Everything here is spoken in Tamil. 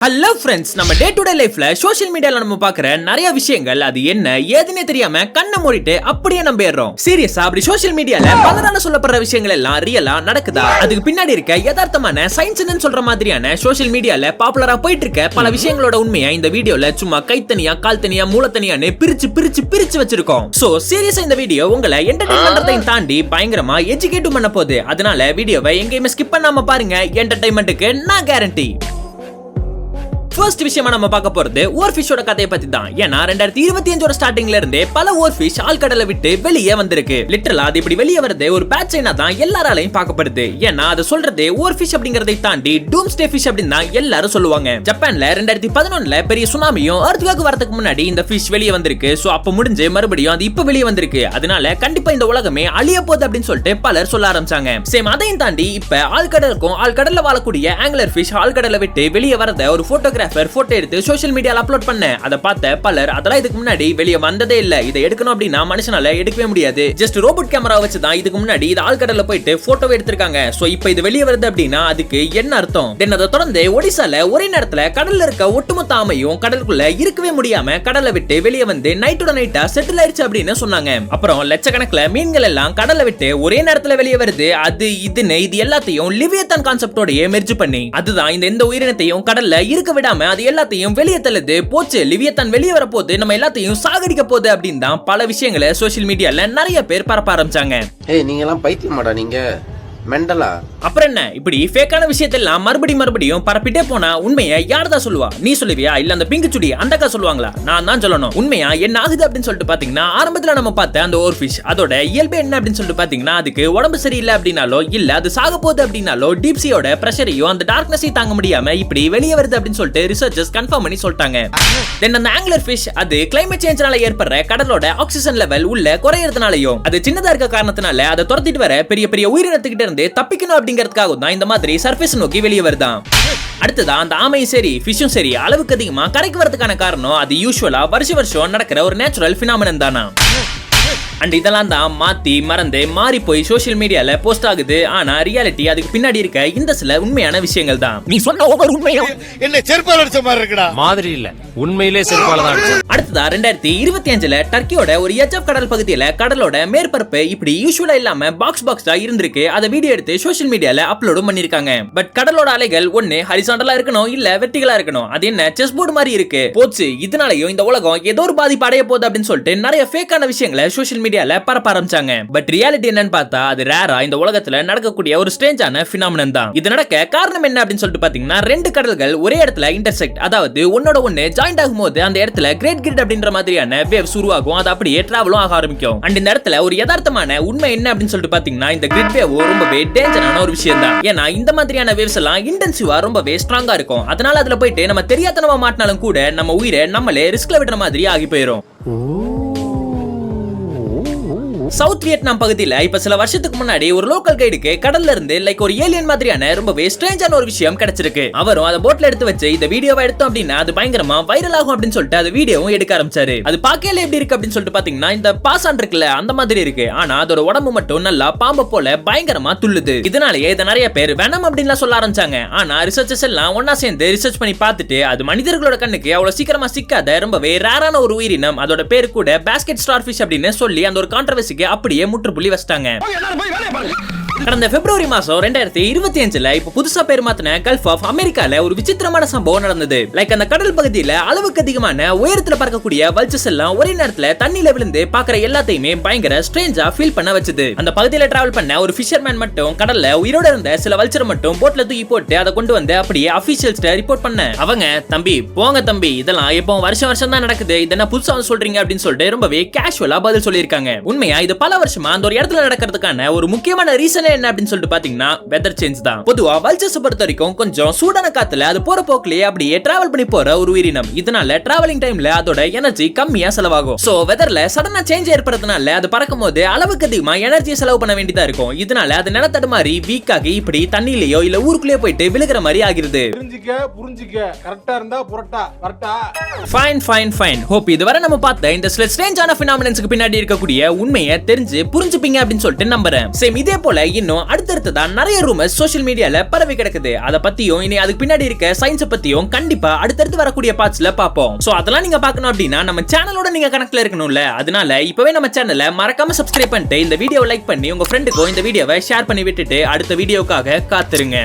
ஹலோ ஃப்ரெண்ட்ஸ் நம்ம டே டு டே லைஃப்ல சோஷியல் மீடியால நம்ம பாக்குற நிறைய விஷயங்கள் அது என்ன ஏதுன்னே தெரியாம கண்ணை மூடிட்டு அப்படியே நம்பிடுறோம் சீரியஸா அப்படி சோஷியல் மீடியால பலரால சொல்லப்படுற விஷயங்கள் எல்லாம் ரியலா நடக்குதா? அதுக்கு பின்னாடி இருக்க யதார்த்தமான சயின்ஸ் சொல்ற மாதிரியான சோஷியல் மீடியால பாப்புலரா போயிட்டு இருக்க பல விஷயங்களோட உண்மையா இந்த வீடியோல சும்மா கைத்தனியா கால் தனியா மூலத்தனியான்னு பிரிச்சு பிரிச்சு பிரிச்சு வச்சிருக்கோம். சோ சீரியஸா இந்த வீடியோ உங்களை என்டர்டைன்மெண்ட்டையும் தாண்டி பயங்கரமா எஜுகேட்டும் பண்ண போகுது. அதனால வீடியோவை எங்கேயுமே ஸ்கிப் பண்ணாம பாருங்க. என்டர்டைன்மெண்ட்டுக்கு நான் கேரண்டி ஃபர்ஸ்ட் விஷயமா நம்ம பார்க்க போறது ஓர் ஃபிஷோட கதையை பத்தி தான் ஏன்னா ரெண்டாயிரத்தி இருபத்தி அஞ்சோட ஸ்டார்டிங்ல இருந்தே பல ஓர் ஃபிஷ் ஆழ்கடலை விட்டு வெளியே வந்திருக்கு. லிட்டரலா அது இப்படி வெளியே வரது ஒரு பேட்சைனா தான் எல்லாராலையும் பார்க்கப்படுது. ஏன்னா அது சொல்றது ஓர் ஃபிஷ் அப்படிங்கறதை தாண்டி டூம் ஸ்டே ஃபிஷ் அப்படின்னு தான் எல்லாரும் சொல்லுவாங்க. ஜப்பான்ல ரெண்டாயிரத்தி பதினொன்னுல பெரிய சுனாமியும் அர்த்வேக் வரதுக்கு முன்னாடி இந்த ஃபிஷ் வெளியே வந்திருக்கு. சோ அப்ப முடிஞ்சு மறுபடியும் அது இப்ப வெளியே வந்திருக்கு. அதனால கண்டிப்பா இந்த உலகமே அழிய போகுது அப்படின்னு சொல்லிட்டு பலர் சொல்ல ஆரம்பிச்சாங்க. சேம் அதையும் தாண்டி இப்ப ஆழ்கடலுக்கும் ஆழ்கடல்ல வாழக்கூடிய ஆங்கிலர் ஃபிஷ் ஆழ்கடலை விட்டு வெளியே வரத ஒரு போட்டோகிராஃபர் போட்டோ எடுத்து சோஷியல் மீடியாவில் அப்லோட் பண்ண அதை பார்த்த பலர் அதெல்லாம் இதுக்கு முன்னாடி வெளியே வந்ததே இல்ல. இதை எடுக்கணும் அப்படின்னா மனுஷனால எடுக்கவே முடியாது. ஜஸ்ட் ரோபோட் கேமரா வச்சு தான் இதுக்கு முன்னாடி இது ஆழ்கடல்ல போயிட்டு போட்டோ எடுத்திருக்காங்க. ஸோ இப்போ இது வெளியே வருது அப்படின்னா அதுக்கு என்ன அர்த்தம்? தென் அதை தொடர்ந்து ஒடிசால ஒரே நேரத்துல கடல்ல இருக்க ஒட்டுமொத்த ஆமையும் கடலுக்குள்ள இருக்கவே முடியாம கடலை விட்டு வெளியே வந்து நைட்டோட நைட்டா செட்டில் ஆயிடுச்சு அப்படின்னு சொன்னாங்க. அப்புறம் லட்சக்கணக்கில் மீன்கள் எல்லாம் கடலை விட்டு ஒரே நேரத்துல வெளியே வருது. அது இதுன்னு இது எல்லாத்தையும் லிவியத்தான் கான்செப்டோடய மெர்ஜ் பண்ணி அதுதான் இந்த எந்த உயிரினத்தையும் கடல்ல இருக்க விட இல்லாம அது எல்லாத்தையும் வெளியே தள்ளுது. போச்சு. லிவியத்தான் வெளியே வரப்போது நம்ம எல்லாத்தையும் சாகடிக்க போகுது அப்படின்னு தான் பல விஷயங்களை சோசியல் மீடியால நிறைய பேர் பரப்ப ஆரம்பிச்சாங்க. ஏய் நீங்க எல்லாம் பைத்தியமாடா நீங்க. மெண்டலா? அப்புறம் என்ன? இப்படி ஃபேக்கான விஷயத்தெல்லாம் மறுபடி மறுபடியும் பரப்பிட்டே போனா உண்மையை யார் தான் சொல்லுவா? நீ சொல்லுவியா? இல்ல அந்த பிங்கு சுடி அந்த அக்கா சொல்லுவாங்களா? நான் தான் சொல்லணும். உண்மையா? என்ன ஆகுது அப்படின்னு சொல்லிட்டு பாத்தீங்கன்னா ஆரம்பத்துல நம்ம பார்த்த அந்த ஓர் ஃபிஷ் அதோட இயல்பு என்ன அப்படின்னு சொல்லிட்டு பாத்தீங்கன்னா அதுக்கு உடம்பு சரியில்லை அப்படின்னாலோ இல்ல அது சாக போகுது அப்படின்னாலோ டீப்சியோட பிரஷரையும் அந்த டார்க்னஸையும் தாங்க முடியாம இப்படி வெளியே வருது அப்படின்னு சொல்லிட்டு ரிசர்ச்சர்ஸ் கன்ஃபார்ம் பண்ணி சொல்லிட்டாங்க. தென் அந்த ஆங்குலர் ஃபிஷ் அது கிளைமேட் சேஞ்ச்னால ஏற்படுற கடலோட ஆக்சிஜன் லெவல் உள்ள குறையறதுனாலயும் அது சின்னதா இருக்க காரணத்தினால அதை துரத்திட்டு வர பெரிய பெரிய உயிரினத்துக்கிட்ட இருந்து தப்பிக்கணும் அப்படிங்கிறதுக்காக தான் இந்த மாதிரி சர்ஃபேஸ் நோக்கி வெளியே வருதான் அடுத்ததா அந்த ஆமையும் சரி ஃபிஷும் சரி அளவுக்கு அதிகமா கரைக்கு வரதுக்கான காரணம் அது யூஸ்வலா வருஷ வருஷம் நடக்கிற ஒரு நேச்சுரல் பினாமினன் தானா அண்ட் இதெல்லாம் தான் மாத்தி மறந்து மாறி போய் சோஷியல் மீடியால போஸ்ட் ஆகுது. ஆனா ரியாலிட்டி அதுக்கு பின்னாடி இருக்க இந்த சில உண்மையான விஷயங்கள் தான். நீ சொன்ன ஒவ்வொரு உண்மையும் என்ன செருப்பால் அடிச்ச மாதிரி இருக்குடா. மாதிரி இல்ல. உண்மையிலே செருப்பால தான் அடிச்சது அடுத்ததா ரெண்டாயிரத்தி இருபத்தி அஞ்சுல டர்க்கியோட ஒரு எச் ஆஃப் கடல் பகுதியில கடலோட மேற்பரப்பு இப்படி யூஸ்வலா இல்லாம பாக்ஸ் பாக்ஸா இருந்திருக்கு. அதை வீடியோ எடுத்து சோஷியல் மீடியால அப்லோடும் பண்ணிருக்காங்க. பட் கடலோட அலைகள் ஒண்ணு ஹரிசாண்டலா இருக்கணும் இல்ல வெர்டிகலா இருக்கணும். அது என்ன செஸ் போர்டு மாதிரி இருக்கு. போச்சு. இதனாலயும் இந்த உலகம் ஏதோ ஒரு பாதிப்பு அடைய போகுது அப்படின்னு சொல்லிட்டு நிறைய ஃபேக்கான விஷயங்களை சோஷியல் மீடியால பரப்ப ஆரம்பிச்சாங்க. பட் ரியாலிட்டி என்னன்னு பார்த்தா அது ரேரா இந்த உலகத்துல நடக்கக்கூடிய ஒரு ஸ்ட்ரேஞ்சான பினாமினன் தான். இது நடக்க காரணம் என்ன அப்படின்னு சொல்லிட்டு பாத்தீங்கன்னா ரெண்டு கடல்கள் ஒரே இடத்துல இன்டர்செக்ட் அதாவது ஒன்னோட ஒண்ணு ஜாயிண்ட் ஆகும்போது அந்த இடத்துல கிரேட் கிரிட் அப்படின்ற மாதிரியான வேவ்ஸ் உருவாகும் அது அப்படியே டிராவலும் ஆக ஆரம்பிக்கும். அண்ட் இந்த இடத்துல ஒரு யதார்த்தமான உண்மை என்ன அப்படின்னு சொல்லிட்டு பாத்தீங்கன்னா இந்த கிரிட் வேவ் ரொம்பவே டேஞ்சரான ஒரு விஷயம் தான் ஏன்னா இந்த மாதிரியான வேவ்ஸ் எல்லாம் இன்டென்சிவா ரொம்பவே ஸ்ட்ராங்கா இருக்கும். அதனால அதுல போயிட்டு நம்ம தெரியாதனமா மாட்டினாலும் கூட நம்ம உயிரை நம்மளே ரிஸ்க்ல விடுற மாதிரி ஆகி போயிரும். சவுத் வியட்நாம் பகுதியில் இப்ப சில வருஷத்துக்கு முன்னாடி ஒரு லோக்கல் கைடுக்கு கடல்ல இருந்து லைக் ஒரு ஏலியன் மாதிரியான ரொம்பவே ஸ்ட்ரேஞ்சான ஒரு விஷயம் கிடைச்சிருக்கு. அவரும் அதை போட்ல எடுத்து வச்சு இந்த வீடியோவை எடுத்தோம் அப்படின்னா அது பயங்கரமா வைரல் ஆகும் அப்படின்னு சொல்லிட்டு அது வீடியோவும் எடுக்க ஆரம்பிச்சாரு. அது பாக்கையில எப்படி இருக்கு அப்படின்னு சொல்லிட்டு பாத்தீங்கன்னா இந்த பாசான் இருக்குல்ல அந்த மாதிரி இருக்கு. ஆனா அதோட உடம்பு மட்டும் நல்லா பாம்பை போல பயங்கரமா துள்ளுது. இதனாலேயே இதை நிறைய பேர் வேணம் அப்படின்லாம் சொல்ல ஆரம்பிச்சாங்க. ஆனா ரிசர்ச்சர்ஸ் எல்லாம் ஒன்னா சேர்ந்து ரிசர்ச் பண்ணி பார்த்துட்டு அது மனிதர்களோட கண்ணுக்கு அவ்வளவு சீக்கிரமா சிக்காத ரொம்பவே ரேரான ஒரு உயிரினம். அதோட பேர் கூட பேஸ்கெட் ஸ்டார்ஃபிஷ் அப்படின்னு சொல்லி அந்த ஒரு கான்ட்ரவர்சிக்கு அப்படியே முற்றுப்புள்ளி வச்சிட்டாங்க. கடந்த பிப்ரவரி மாசம் ரெண்டாயிரத்தி இருபத்தி அஞ்சுல இப்ப புதுசா பேர் மாத்தின கல்ஃப் ஆஃப் அமெரிக்கால ஒரு விசித்திரமான சம்பவம் நடந்தது. லைக் அந்த கடல் பகுதியில அளவுக்கு அதிகமான உயரத்துல பறக்கக்கூடிய வல்ச்சஸ் எல்லாம் ஒரே நேரத்துல தண்ணியில விழுந்து பாக்குற எல்லாத்தையுமே பயங்கர ஸ்ட்ரேஞ்சா ஃபீல் பண்ண வச்சது. அந்த பகுதியில டிராவல் பண்ண ஒரு ஃபிஷர்மேன் மட்டும் கடல்ல உயிரோட இருந்த சில வல்ச்சர் மட்டும் போட்ல தூக்கி போட்டு அதை கொண்டு வந்து அப்படியே அபிஷியல்ஸ் ரிப்போர்ட் பண்ண. அவங்க தம்பி போங்க தம்பி இதெல்லாம் இப்போ வருஷம் வருஷம் தான் நடக்குது. இது என்ன புதுசா வந்து சொல்றீங்க? அப்படின்னு சொல்லிட்டு ரொம்பவே கேஷுவலா பதில் சொல்லியிருக்காங்க. உண்மையா இது பல வருஷமா அந்த ஒரு இடத்துல நடக்கிறதுக்கான ஒரு முக்கியமான ரீசன் என்ன அப்படின்னு சொல்லிட்டு பாத்தீங்கன்னா வெதர் சேஞ்ச் தான். பொதுவா வல்ச்சர்ஸ் பொறுத்த வரைக்கும் கொஞ்சம் சூடான காத்துல அது போற போக்குலயே அப்படியே டிராவல் பண்ணி போற ஒரு உயிரினம். இதனால டிராவலிங் டைம்ல அதோட எனர்ஜி கம்மியா செலவாகும். சோ வெதர்ல சடனா சேஞ்ச் ஏற்படுறதுனால அது பறக்கும் போது அளவுக்கு அதிகமா எனர்ஜி செலவு பண்ண வேண்டியதா இருக்கும். இதனால அது நிலத்தடு மாதிரி வீக் ஆகி இப்படி தண்ணியிலயோ இல்ல ஊருக்குள்ளேயோ போயிட்டு விழுகிற மாதிரி ஆகிருது. புரிஞ்சிக்க. புரிஞ்சிக்க கரெக்டா இருந்தா புரட்டா. கரெக்டா ஃபைன் ஃபைன் ஃபைன் ஹோப் இதுவரை நம்ம பார்த்த இந்த சில ஸ்ட்ரேஞ்சான பினாமினன்ஸ்க்கு பின்னாடி இருக்கக்கூடிய உண்மையை தெரிஞ்சு புரிஞ்சுப்பீங்க அப்படின்னு சொல்லிட்டு நம்புறேன். சேம் இதே போல இன்னும் அடுத்தடுத்ததா நிறைய ரூமர்ஸ் சோஷியல் மீடியால பரவி கிடக்குது. அதை பத்தியும் இனி அதுக்கு பின்னாடி இருக்க சயின்ஸை பத்தியும் கண்டிப்பா அடுத்தடுத்து வரக்கூடிய பார்ட்ஸ்ல பார்ப்போம். சோ அதெல்லாம் நீங்க பார்க்கணும் அப்படின்னா நம்ம சேனலோட நீங்க கணக்குல இருக்கணும்ல. அதனால இப்பவே நம்ம சேனலை மறக்காம சப்ஸ்கிரைப் பண்ணிட்டு இந்த வீடியோவை லைக் பண்ணி உங்க ஃப்ரெண்டுக்கும் இந்த வீடியோவை ஷேர் பண்ணி விட்டுட்டு அடுத்த வீடியோக்காக காத்துருங்க.